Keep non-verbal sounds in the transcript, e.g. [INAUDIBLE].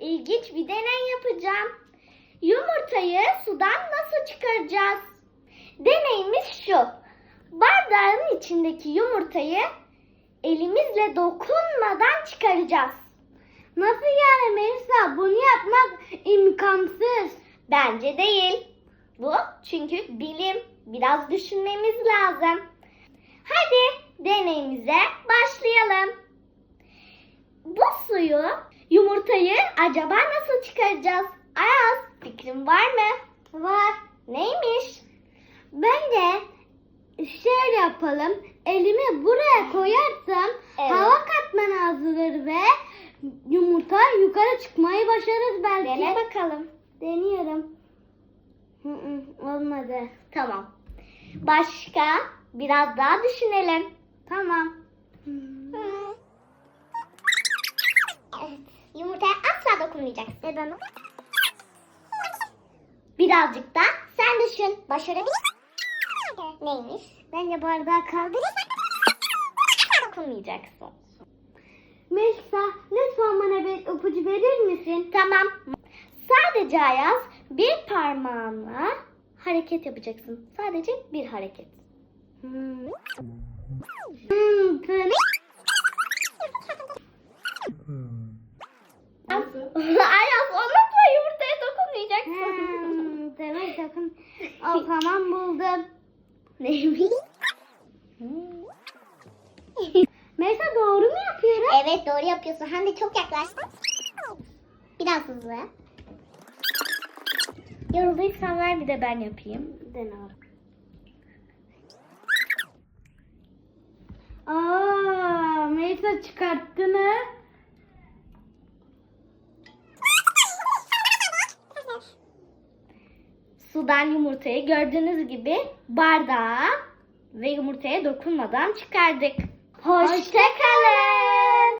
ilginç bir deney yapacağım. Yumurtayı sudan nasıl çıkaracağız? Deneyimiz şu. Bardağın içindeki yumurtayı elimizle dokunmadan çıkaracağız. Nasıl yani Melisa? Bunu yapmak imkansız. Bence değil. Bu çünkü bilim. Biraz düşünmemiz lazım. Hadi deneyimize başlayalım. Bu suyu yumurtayı acaba nasıl çıkaracağız? Ayaz, fikrin var mı? Var. Neymiş? Bence şöyle yapalım. Elimi buraya koyarsam Evet. hava katmanı azalır ve yumurta yukarı çıkmayı başarır belki. Dene bakalım. Deniyorum. Hı hı, olmadı. Tamam. Başka biraz daha düşünelim. Tamam. Evet. Yumurtaya asla dokunmayacaksın. Neden? Birazcık da sen düşün. Başarabilir Neymiş? Bence bardağı kaldır. Dokunmayacaksın. Melisa lütfen bana bir ipucu verir misin? Tamam. Sadece Ayaz bir parmağınla hareket yapacaksın. Sadece bir hareket. Hmm. Hmm, tırnak- Ayaz unutma yumurtaya dokunmayacaksın. Hmm, demek O tamam buldum. Neymiş? [LAUGHS] Melisa doğru mu yapıyorum? Evet doğru yapıyorsun. Hem de çok yaklaştın. Biraz hızlı. Yorulduysan ver bir de ben yapayım. Dene abi. Aa, Melisa çıkarttığını. Sudan yumurtayı gördüğünüz gibi bardağa ve yumurtaya dokunmadan çıkardık. Hoşçakalın.